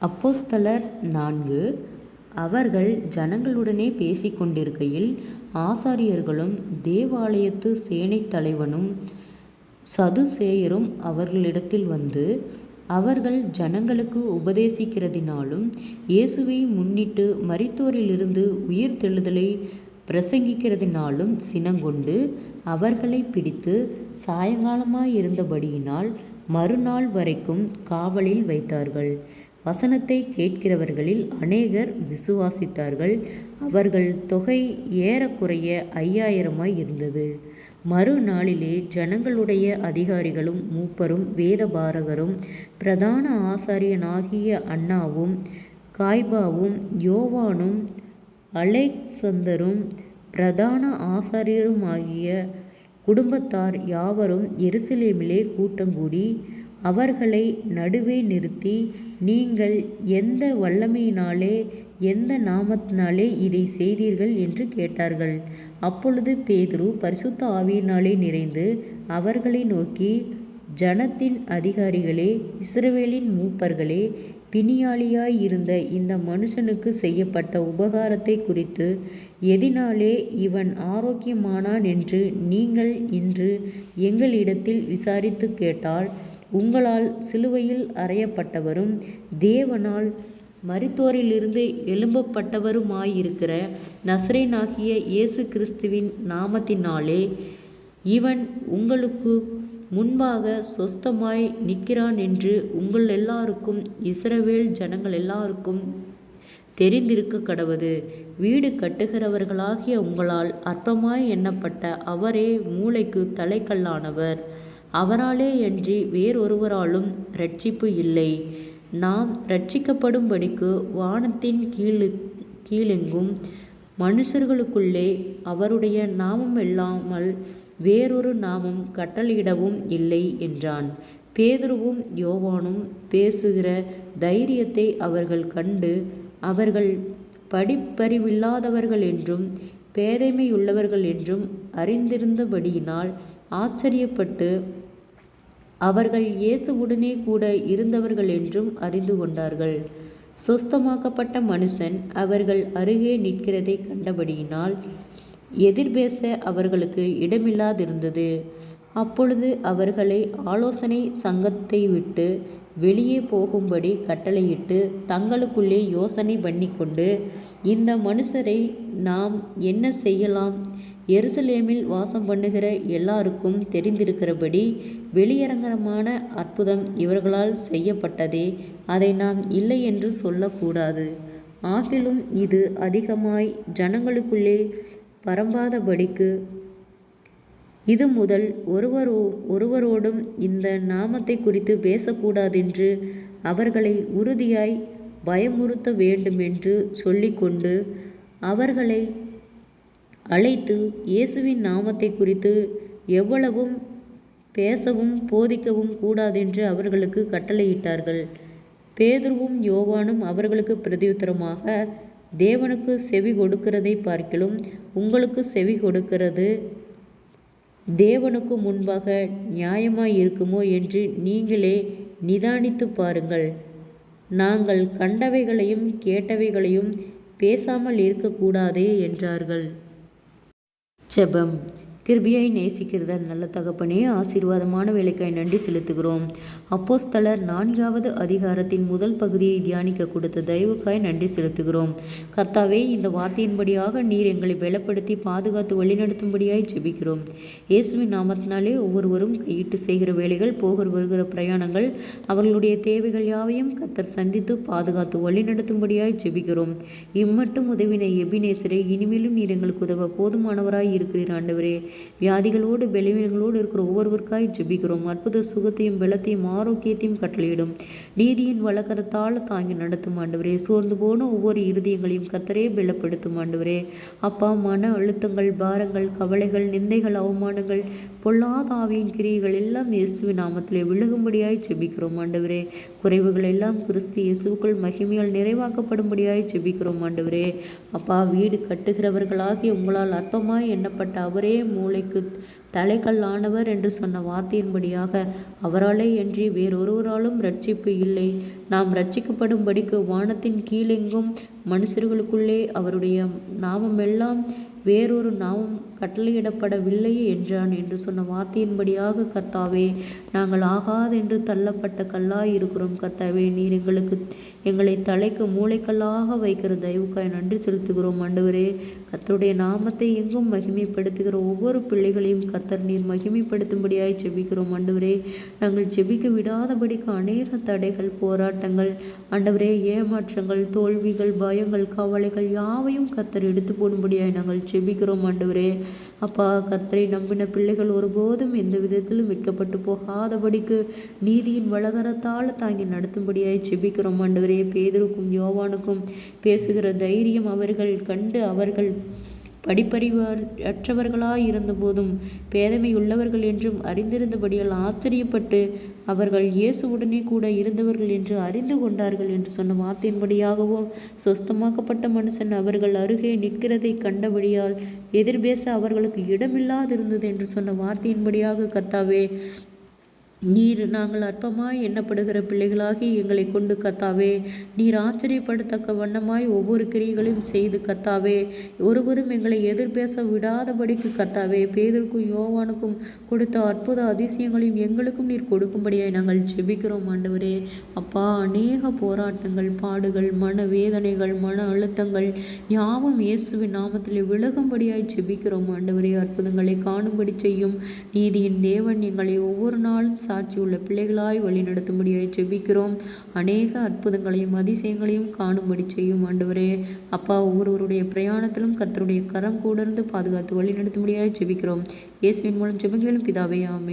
அப்போஸ்தலர் நான்கு அவர்கள் ஜனங்களுடனே பேசிக் கொண்டிருக்கையில் ஆசாரியர்களும் தேவாலயத்து சேனைத் தலைவனும் சதுசேயரும் அவர்களிடத்தில் வந்து அவர்கள் ஜனங்களுக்கு உபதேசிக்கிறதினாலும் இயேசுவை முன்னிட்டு மரித்தோரிலிருந்து தெழுதலை பிரசங்கிக்கிறதினாலும் சினங்கொண்டு அவர்களை பிடித்து சாயங்காலமாயிருந்தபடியினால் மறுநாள் வரைக்கும் காவலில் வைத்தார்கள். வசனத்தை கேட்கிறவர்களில் அநேகர் விசுவாசித்தார்கள். அவர்கள் தொகை ஏறக்குறைய ஐயாயிரமாய் இருந்தது. மறுநாளிலே ஜனங்களுடைய அதிகாரிகளும் மூப்பரும் வேதபாரகரும் பிரதான ஆசாரியனாகிய அண்ணாவும் காய்பாவும் யோவானும் அலெக்சந்தரும் பிரதான ஆசாரியருமாகிய குடும்பத்தார் யாவரும் எருசலேமிலே கூட்டங்கூடி அவர்களை நடுவே நிறுத்தி நீங்கள் எந்த வல்லமையினாலே எந்த நாமத்தினாலே இதை செய்தீர்கள் என்று கேட்டார்கள். அப்பொழுது பேதுரு பரிசுத்த ஆவியினாலே நிறைந்து அவர்களை நோக்கி ஜனத்தின் அதிகாரிகளே இஸ்ரவேலின் மூப்பர்களே பிணியாளியாய் இருந்த இந்த மனுஷனுக்கு செய்யப்பட்ட உபகாரத்தை குறித்து எதினாலே இவன் ஆரோக்கியமானான் என்று நீங்கள் இன்று எங்களிடத்தில் விசாரித்துக் கேட்டால் உங்களால் சிலுவையில் அறையப்பட்டவரும் தேவனால் மரித்தோரிலிருந்து எழும்பப்பட்டவருமாயிருக்கிற நசரேனாகிய இயேசு கிறிஸ்துவின் நாமத்தினாலே இவன் உங்களுக்கு முன்பாக சொஸ்தமாய் நிற்கிறான் என்று உங்கள் எல்லாருக்கும் இஸ்ரவேல் ஜனங்கள் எல்லாருக்கும் தெரிந்திருக்க கடவது வீடு கட்டுகிறவர்களாகிய உங்களால் அற்பமாய் எண்ணப்பட்ட அவரே மூளைக்கு தலைக்கல்லானவர். அவராலேயன்றி வேறொருவராலும் இரட்சிப்பு இல்லை. நாம் இரட்சிக்கப்படும்படிக்கு வானத்தின் கீழு கீழெங்கும் மனுஷர்களுக்குள்ளே அவருடைய நாமமல்லாமல் வேறொரு நாமம் கட்டளையிடவும் இல்லை என்றான். பேதுருவும் யோவானும் பேசுகிற தைரியத்தை அவர்கள் கண்டு அவர்கள் படிப்பறிவில்லாதவர்கள் என்றும் பேதைமையுள்ளவர்கள் என்றும் அறிந்திருந்தபடியினால் ஆச்சரியப்பட்டு அவர்கள் இயேசுவுடனே கூட இருந்தவர்கள் என்றும் அறிந்து கொண்டார்கள். சுஸ்தமாக்கப்பட்ட மனுஷன் அவர்கள் அருகே நிற்கிறதை கண்டபடியினால் எதிர்பேச அவர்களுக்கு இடமில்லாதிருந்தது. அப்பொழுது அவர்களை ஆலோசனை சங்கத்தை விட்டு வெளியே போகும்படி கட்டளையிட்டு தங்களுக்குள்ளே யோசனை பண்ணிக்கொண்டு இந்த மனுஷரை நாம் என்ன செய்யலாம்? எருசலேமில் வாசம் பண்ணுகிற எல்லாருக்கும் தெரிந்திருக்கிறபடி வெளியரங்கரமான அற்புதம் இவர்களால் செய்யப்பட்டதே அதை நாம் இல்லை என்று சொல்லக்கூடாது. ஆகிலும் இது அதிகமாய் ஜனங்களுக்குள்ளே பரம்பாதபடிக்கு இது முதல் ஒருவரோ ஒருவரோடும் இந்த நாமத்தை குறித்து பேசக்கூடாதென்று அவர்களை உறுதியாய் பயமுறுத்த வேண்டுமென்று சொல்லிக்கொண்டு அவர்களை அழைத்து இயேசுவின் நாமத்தை குறித்து எவ்வளவும் பேசவும் போதிக்கவும் கூடாதென்று அவர்களுக்கு கட்டளையிட்டார்கள். பேதுருவும் யோவானும் அவர்களுக்கு பிரதியுத்தரமாக செவி கொடுக்கிறதை பார்க்கிலும் செவி கொடுக்கிறது தேவனுக்கு முன்பாக நியாயமாயிருக்குமோ என்று நீங்களே நிதானித்துப் பாருங்கள். நாங்கள் கண்டவைகளையும் கேட்டவைகளையும் பேசாமல் இருக்கக்கூடாதே என்றார்கள். ஜெபம் கிருபையாய் நேசிக்கிறத நல்ல தகப்பனே ஆசீர்வாதமான வேலைக்காய் நன்றி செலுத்துகிறோம். அப்போஸ்தலர் நான்காவது அதிகாரத்தின் முதல் பகுதியை தியானிக்க கொடுத்த தயவுக்காய் நன்றி செலுத்துகிறோம். கர்த்தாவே இந்த வார்த்தையின்படியாக நீர் எங்களை பலப்படுத்தி பாதுகாத்து வழிநடத்தும்படியாய் ஜெபிக்கிறோம். இயேசுவின் நாமத்தினாலே ஒவ்வொருவரும் கையிட்டு செய்கிற வேலைகள் போகிற வருகிற பிரயாணங்கள் அவர்களுடைய தேவைகள் யாவையும் கத்தர் சந்தித்து பாதுகாத்து வழிநடத்தும்படியாய் ஜெபிக்கிறோம். இம்மட்டும் உதவின எபினேசரே இனிமேலும் நீர் எங்களுக்கு உதவ போதுமானவராய் இருக்கிறீர் ஆண்டவரே. வியாதிகளோடு பலவீனங்களோடு இருக்கிற ஒவ்வொருவருக்காய் ஜெபிக்கிறோம். அற்புத சுகத்தையும் பலத்தையும் ஆரோக்கியத்தையும் கட்டளையிடும். நீதியின் வலக்கரத்தால் தாங்கி நடத்தும் ஆண்டவரே. சோர்ந்து போன ஒவ்வொரு இருதயங்களையும் கத்தரே பலப்படுத்தும் ஆண்டவரே. அப்பா மன அழுத்தங்கள் பாரங்கள் கவலைகள் நிந்தைகள் அவமானங்கள் பொல்லாத ஆவியின் கிரியைகள் எல்லாம் இயேசுவின் நாமத்திலே விழுகும்படியாய் ஜெபிக்கிறோம் ஆண்டவரே. குறைவுகள் எல்லாம் கிறிஸ்து இயேசுக்கள் மகிமையால் நிறைவாக்கப்படும்படியாய் ஜெபிக்கிறோம் ஆண்டவரே. அப்பா வீடு கட்டுகிறவர்களாகி உங்களால் அற்பமாய் எண்ணப்பட்ட அவரே மூளைக்கு தலைக்கல்லானவர் என்று சொன்ன வார்த்தையின்படியாக அவராலே என்று வேறொருவராலும் ரட்சிப்பு இல்லை. நாம் ரட்சிக்கப்படும்படிக்கு வானத்தின் கீழெங்கும் மனுஷர்களுக்குள்ளே அவருடைய நாமமெல்லாம் வேறொரு நாமம் கட்டளையிடப்படவில்லையே என்றான் என்று சொன்ன வார்த்தையின்படியாக கர்த்தாவே நாங்கள் ஆகாதென்று தள்ளப்பட்ட கல்லாய் இருக்கிறோம் கர்த்தாவே. நீர் எங்களுக்கு எங்களை தலைக்கு மூளைக்கல்லாக வைக்கிற தயவுக்காய் நன்றி செலுத்துகிறோம் ஆண்டவரே. கத்தருடைய நாமத்தை எங்கும் மகிமைப்படுத்துகிற ஒவ்வொரு பிள்ளைகளையும் கர்த்தர் நீர் மகிமைப்படுத்தும்படியாய் செபிக்கிறோம் ஆண்டவரே நாங்கள் செபிக்க விடாதபடிக்கு அநேக தடைகள் போராட்டங்கள் ஆண்டவரே ஏமாற்றங்கள் தோல்விகள் பயங்கள் கவலைகள் யாவையும் கர்த்தர் எடுத்து போடும்படியாய் நாங்கள் செபிக்கிறோம் ஆண்டவரே அப்பா கர்த்தரை நம்பின பிள்ளைகள் ஒருபோதும் எந்த விதத்திலும் விற்கப்பட்டு போகாதபடிக்கு நீதியின் வளகரத்தால் தாங்கி நடத்தும்படியாய் செபிக்கிறோம் ஆண்டவரே பேதருக்கும் யோவானுக்கும் பேசுகிற தைரியம் அவர்கள் கண்டு அவர்கள் படிப்பறிவர் அற்றவர்களாய் இருந்தபோதும் பேதமை உள்ளவர்கள் என்றும் அறிந்திருந்தபடியால் ஆச்சரியப்பட்டு அவர்கள் இயேசுவுடனே கூட இருந்தவர்கள் என்று அறிந்து கொண்டார்கள் என்று சொன்ன வார்த்தையின்படியாகவோ சொஸ்தமாக்கப்பட்ட மனுஷன் அவர்கள் அருகே நிற்கிறதை கண்டபடியால் எதிர்பேச அவர்களுக்கு இடமில்லாதிருந்தது என்று சொன்ன வார்த்தையின்படியாக கர்த்தாவே நீர் நாங்கள் அற்பமாய் எண்ணப்படுகிற பிள்ளைகளாகி எங்களை கொண்டு கத்தாவே நீர் ஆச்சரியப்படத்தக்க வண்ணமாய் ஒவ்வொரு கிரியைகளையும் செய்து கத்தாவே ஒருவரும் எங்களை எதிர்பேச விடாதபடிக்கு கத்தாவே பேதருக்கும் யோவானுக்கும் கொடுத்த அற்புத அதிசயங்களையும் எங்களுக்கும் நீர் கொடுக்கும்படியாய் நாங்கள் ஜெபிக்கிறோம் ஆண்டவரே. அப்பா அநேக போராட்டங்கள் பாடுகள் மன வேதனைகள் மன அழுத்தங்கள் யாவும் இயேசுவின் நாமத்தில் விலகும்படியாய் ஜெபிக்கிறோம் ஆண்டவரே. அற்புதங்களை காணும்படி செய்யும் நீதியின் தேவன் எங்களை ஒவ்வொரு நாளும் சாட்சியுள்ள பிள்ளைகளாய் வழிநடத்தும்படியாய் செபிக்கிறோம் அநேக அற்புதங்களையும் அதிசயங்களையும் காணும்படி செய்யும் ஆண்டவரே. அப்பா ஒவ்வொருவருடைய பிரயாணத்திலும் கர்த்தருடைய கரம் கூட இருந்து பாதுகாத்து வழிநடத்தும்படியாய் செபிக்கிறோம் இயேசுவின் மூலம் ஜெபங்களும் பிதாவே ஆமே